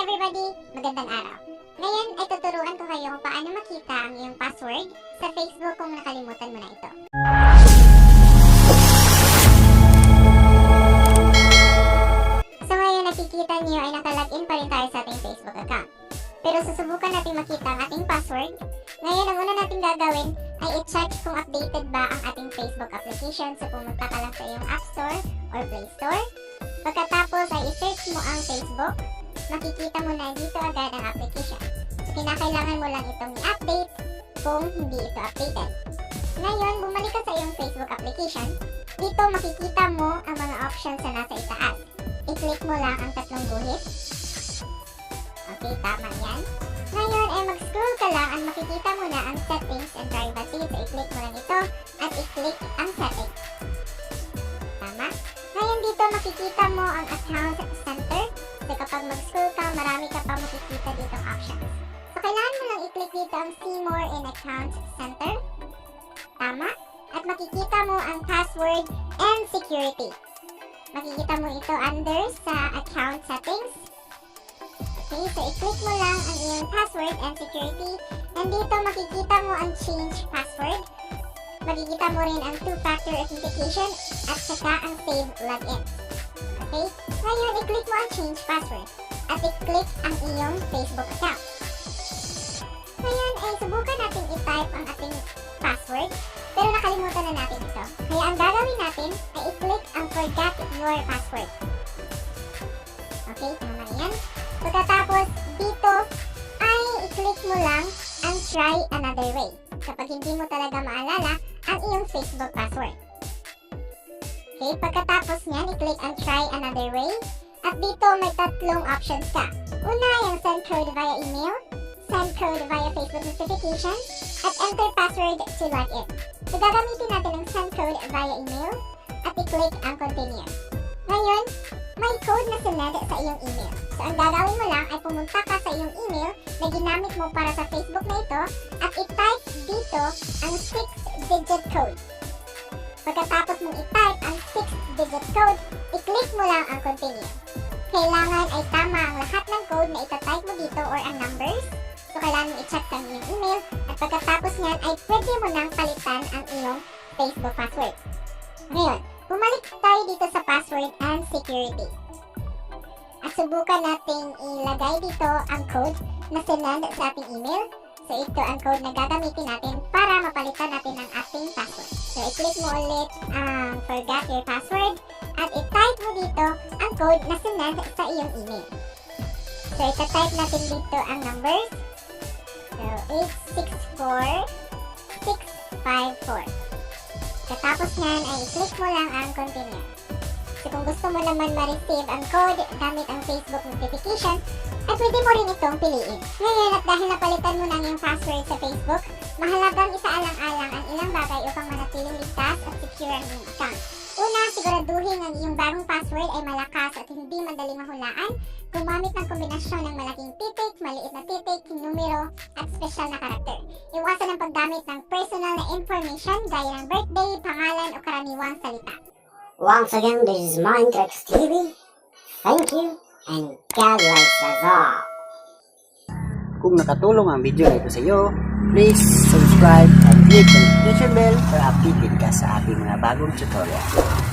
everybody! Magandang araw. Ngayon ay tuturuan ko kayo kung paano makita ang iyong password sa Facebook kung nakalimutan mo na ito. So ngayon nakikita niyo ay nakalagin pa rin tayo sa ating Facebook account. Pero susubukan natin makita ang ating password. Ngayon ang una natin gagawin ay i-check kung updated ba ang ating Facebook application. So pumunta ka lang sa iyong App Store or Play Store. Pagkatapos ay i-search mo ang Facebook, makikita mo na dito agad ang application. So kinakailangan mo lang itong i-update kung hindi ito updated. Ngayon, bumalik ka sa iyong Facebook application. Dito makikita mo ang mga options na nasa itaas. I-click mo lang ang tatlong guhit. Okay, tama yan. Ngayon ay mag-scroll ka lang at makikita mo na ang settings and privacy. So i-click mo lang ito pa makikita dito ang options. So kailangan mo lang i-click dito ang see more in account center. Tama? At makikita mo ang password and security. Makikita mo ito under sa account settings. Okay, so i-click mo lang ang iyong password and security. And dito makikita mo ang change password. Makikita mo rin ang two-factor authentication at saka ang save login. Okay? Ngayon, i-click mo ang change password at i-click ang iyong Facebook account. Ngayon, ay subukan natin i-type ang ating password pero nakalimutan na natin ito. Kaya ang gagawin natin ay i-click ang forgot your password. Okay, tama yan. Pagkatapos, dito ay i-click mo lang ang try another way. Kapag hindi mo talaga maalala ang iyong Facebook password. Okay, pagkatapos niyan, i-click ang try another way. At dito may tatlong options ka. Una, yung send code via email, send code via Facebook notification, at enter password to log in. So, gagamitin natin ang send code via email at i-click ang continue. Ngayon, may code na sinend sa iyong email. So, ang gagawin mo lang ay pumunta ka sa iyong email na ginamit mo para sa Facebook na ito at i-type dito ang 6-digit code. Pagkatapos mong i-type ang 6-digit code, i-click mo lang ang continue. Kailangan ay tama ang lahat ng code na itatype mo dito or ang numbers. So, kailangan i-check ang iyong email at pagkatapos niyan ay pwede mo nang palitan ang iyong Facebook password. Ngayon, bumalik tayo dito sa password and security. At subukan nating ilagay dito ang code na sinend sa ating email. So ito ang code na gagamitin natin para mapalitan natin ang ating password. So i-click mo ulit ang forgot your password at i-type mo dito code na sinend sa iyong email. So ita-type natin dito ang numbers. So 864654. Katapos nyan ay i-click mo lang ang continue. So kung gusto mo naman ma-receive ang code gamit ang Facebook notification, ay pwede mo rin itong piliin. Ngayon at dahil napalitan mo ang iyong password sa Facebook, mahalagang isaalang-alang ang ilang bagay upang manatiling ligtas at secure ang iyong account. Una, siguraduhin ang iyong bagong password ay malakas at hindi madaling mahulaan. Gumamit ng kombinasyon ng malaking titik, maliit na titik, numero, at special na karakter. Iwasan ang paggamit ng personal na information gaya ng birthday, pangalan o karaniwang salita. Once again, this is Mindtrex TV. Thank you, and God bless us all. Kung nakatulong ang video na ito sa iyo, please subscribe and click the notification bell para updated ka sa ating mga bagong tutorial.